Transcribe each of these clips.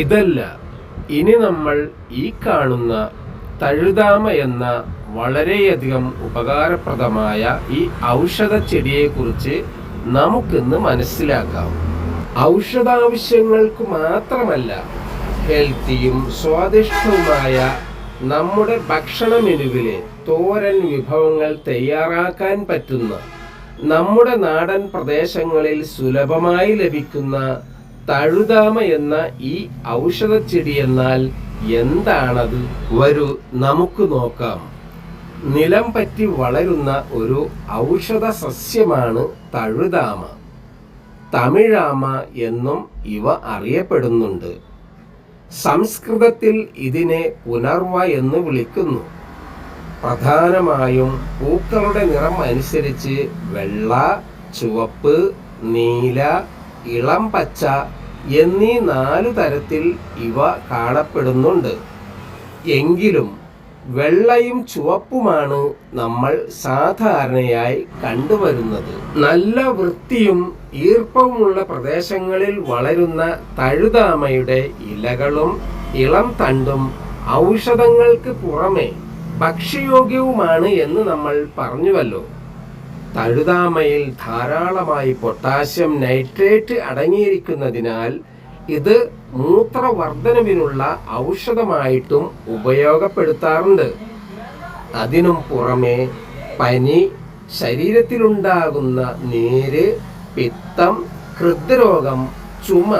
ഇതല്ല. ഇനി നമ്മൾ ഈ കാണുന്ന തഴുതാമ എന്ന വളരെയധികം ഉപകാരപ്രദമായ ഈ ഔഷധ ചെടിയെക്കുറിച്ച് നമുക്കിന്ന് മനസ്സിലാക്കാം. ഔഷധാവശ്യങ്ങൾക്ക് മാത്രമല്ല ഹെൽത്തിയും സ്വാദിഷ്ടവുമായ നമ്മുടെ ഭക്ഷണ മെനുവിലെ തോരൻ വിഭവങ്ങൾ തയ്യാറാക്കാൻ പറ്റുന്ന നമ്മുടെ നാടൻ പ്രദേശങ്ങളിൽ സുലഭമായി ലഭിക്കുന്ന തഴുതാമ എന്ന ഈ ഔഷധ ചെടി എന്നാൽ എന്താണത്? വരൂ നമുക്ക് നോക്കാം. നിലം പറ്റി വളരുന്ന ഒരു ഔഷധ സസ്യമാണ് തഴുതാമ. തമിഴാമ എന്നും ഇവ അറിയപ്പെടുന്നുണ്ട്. സംസ്കൃതത്തിൽ ഇതിനെ പുനർവ എന്ന് വിളിക്കുന്നു. പ്രധാനമായും പൂക്കളുടെ നിറം അനുസരിച്ച് വെള്ള ചുവപ്പ് നീല ഇളം പച്ച എന്നീ നാലു തരത്തിൽ ഇവ കാണപ്പെടുന്നുണ്ട്. എങ്കിലും വെള്ളയും ചുവപ്പുമാണ് നമ്മൾ സാധാരണയായി കണ്ടുവരുന്നത്. നല്ല വൃത്തിയും ഈർപ്പവുമുള്ള പ്രദേശങ്ങളിൽ വളരുന്ന തഴുതാമയുടെ ഇലകളും ഇളം തണ്ടും ഔഷധങ്ങൾക്ക് പുറമെ ഭക്ഷ്യയോഗ്യവുമാണ് എന്ന് നമ്മൾ പറഞ്ഞുവല്ലോ. തഴുതാമയിൽ ധാരാളമായി പൊട്ടാസ്യം നൈട്രേറ്റ് അടങ്ങിയിരിക്കുന്നതിനാൽ ഇത് മൂത്രവർദ്ധനവിനുള്ള ഔഷധമായിട്ടും ഉപയോഗപ്പെടുത്താറുണ്ട്. അതിനും പുറമെ പനി ശരീരത്തിലുണ്ടാകുന്ന നീര് പിത്തം ഹൃദ്രോഗം ചുമ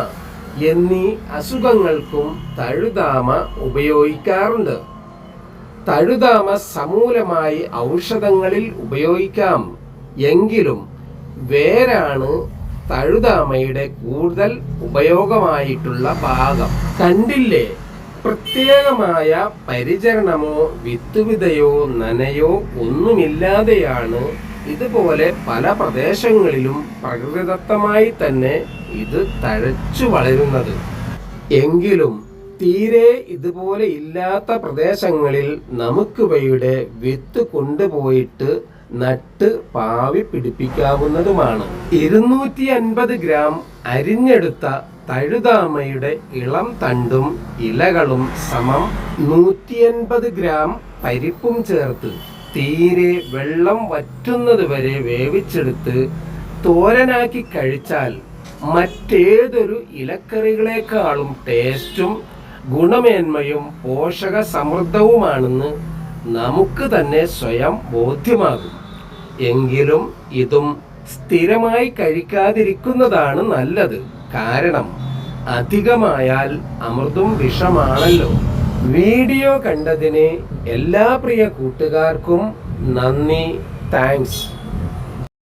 എന്നീ അസുഖങ്ങൾക്കും തഴുതാമ ഉപയോഗിക്കാറുണ്ട്. തഴുതാമ സമൂലമായി ഔഷധങ്ങളിൽ ഉപയോഗിക്കാം. എങ്കിലും വേരാണ് തഴുതാമയുടെ കൂടുതൽ ഉപയോഗമായിട്ടുള്ള ഭാഗം. കണ്ടില്ലേ? പ്രത്യേകമായ പരിചരണമോ വിത്തുവിതയോ നനയോ ഒന്നുമില്ലാതെയാണ് ഇതുപോലെ പല പ്രദേശങ്ങളിലും പ്രകൃതിദത്തമായി തന്നെ ഇത് തഴച്ചു വളരുന്നത്. എങ്കിലും തീരെ ഇതുപോലെ ഇല്ലാത്ത പ്രദേശങ്ങളിൽ നമുക്കിവയുടെ വിത്ത് കൊണ്ടുപോയിട്ട് നട്ട് പാവി പിടിപ്പിക്കാവുന്നതുമാണ്. ഇരുന്നൂറ്റി അൻപത് ഗ്രാം അരിഞ്ഞെടുത്ത തഴുതാമയുടെ ഇളം തണ്ടും ഇലകളും സമം നൂറ്റി അൻപത് ഗ്രാം പരിപ്പും ചേർത്ത് തീരെ വെള്ളം വറ്റുന്നത് വരെ വേവിച്ചെടുത്ത് തോരനാക്കി കഴിച്ചാൽ മറ്റേതൊരു ഇലക്കറികളെക്കാളും ടേസ്റ്റും ഗുണമേന്മയും പോഷക സമൃദ്ധവുമാണെന്ന് നമുക്ക് തന്നെ സ്വയം ബോധ്യമാകും. എങ്കിലും ഇതും സ്ഥിരമായി കഴിക്കാതിരിക്കുന്നതാണ് നല്ലത്. കാരണം അധികമായാൽ അമൃതും വിഷമാണല്ലോ. വീഡിയോ കണ്ടതിന് എല്ലാ പ്രിയ കൂട്ടുകാർക്കും നന്ദി. താങ്ക്സ്.